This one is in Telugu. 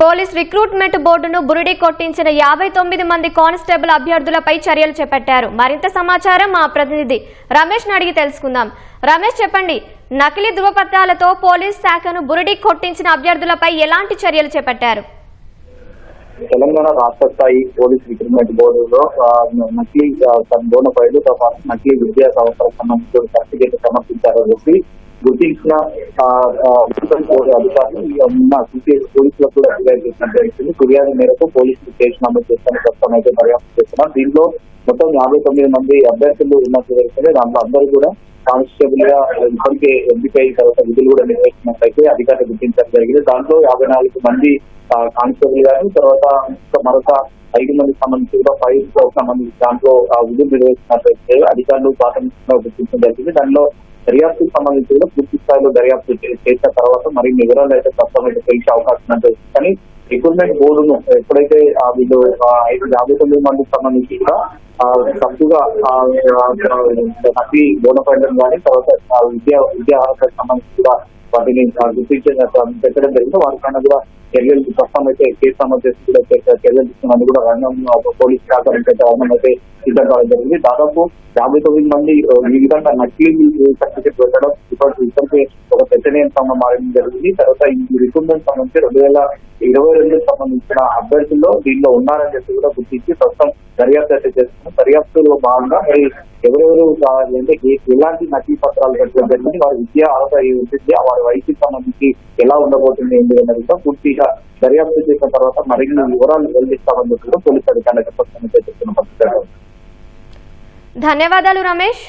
పోలీస్ రిక్రూట్మెంట్ బోర్డును బురిడి కొట్టించిన యాభై తొమ్మిది మంది కానిస్టేబుల్ అభ్యర్థులపై చర్యలు చేపట్టారు. మరింత సమాచారం మా ప్రతినిధి రమేష్ అడిగి తెలుసుకుందాం. రమేష్ చెప్పండి. నకిలీ ధృవపత్రాలతో పోలీస్ శాఖను బురిడి కొట్టించిన అభ్యర్థులపై ఎలాంటి చర్యలు చేపట్టారు? తెలంగాణ రాష్ట్ర స్థాయి పోలీస్ రిక్రూట్మెంట్ బోర్డులో ఆ, నకిలీ బోనఫైలు నకిలీ విద్యా సంవత్సరం సంబంధించిన సర్టిఫికేట్ సమర్పించారని చెప్పి గుర్తించిన అధికారులు ఉన్న సిపిఎస్ పోలీసులకు కూడా ఫిర్యాదు చేసినట్టు తెలుస్తుంది. ఫిర్యాదు మేరకు పోలీసులు కేసు నమోదు చేస్తాను ప్రస్తుతం అయితే దర్యాప్తు చేస్తున్నాం దీంట్లో మొత్తం యాభై తొమ్మిది మంది అభ్యర్థులు ఉన్నట్టు తెలుస్తుంది దాంట్లో అందరూ కూడా కానిస్టేబుల్గా ఇప్పటికే ఎంపికై తర్వాత విధులు కూడా నిర్వహించినట్లయితే అధికారులు గుర్తించడం జరిగింది. దాంట్లో యాభై నాలుగు మంది కానిస్టేబుల్ గాను తర్వాత మరొక ఐదు మందికి సంబంధించి కూడా ఫైవ్ సంబంధించి దాంట్లో ఆ విధులు నిర్వహించినట్లయితే అధికారులు ప్రాథమికంగా గుర్తించడం జరిగింది దానిలో దర్యాప్తుకు సంబంధించి కూడా పూర్తి స్థాయిలో దర్యాప్తు చేసిన తర్వాత మరి వివరాలు అయితే తప్పనైతే తెలిసే అవకాశం ఉన్నట్టు కానీ రిక్రూట్మెంట్ బోర్డును ఎప్పుడైతే ఆ వీళ్ళు ఐదు యాభై తొమ్మిది మందికి సంబంధించి కూడా తప్పుగా అతి ఆ, నకిలీ కానీ తర్వాత ఆ విద్యా విద్యా సంబంధించి కూడా వాటిని గుర్తించిన. పెట్టడం జరిగింది వారిపైన కూడా చర్యలు ప్రస్తుతం అయితే కేసు నమోదు చేసి కూడా చర్యలు తీసుకున్నందుకు కూడా రంగం ఒక పోలీస్ శాఖ రంగం అయితే సిద్ధం కావడం జరిగింది. దాదాపు యాభై తొమ్మిది మంది ఈ విధంగా నకిలీ సర్టిఫికేట్ పెట్టడం ఇప్పటి ఇప్పటికే ఒక చర్చనీయాంశంగా మారడం జరిగింది. తర్వాత ఈ రిక్రూట్మెంట్ సంబంధించి రెండు వేల ఇరవై రెండుకి సంబంధించిన అభ్యర్థుల్లో దీనిలో ఉన్నారని చెప్పి కూడా గుర్తించి ప్రస్తుతం దర్యాప్తు అయితే చేస్తున్నాం. దర్యాప్తులో భాగంగా మరి ఎవరెవరు ఆ, అంటే ఎలాంటి నకిలీ పత్రాలు పెట్టడం జరిగింది వారి విద్యా అర్హత ఏ ఉంటుంది వారి వయసుకి సంబంధించి ఎలా ఉండబోతుంది ఏంటి అనేది కూడా పూర్తిగా దర్యాప్తు చేసిన తర్వాత మరిన్ని వివరాలు వెల్లిస్తామని చెప్పి కూడా పోలీసు అధికారులకు చెప్తున్న పరిస్థితి ధన్యవాదాలు రమేష్.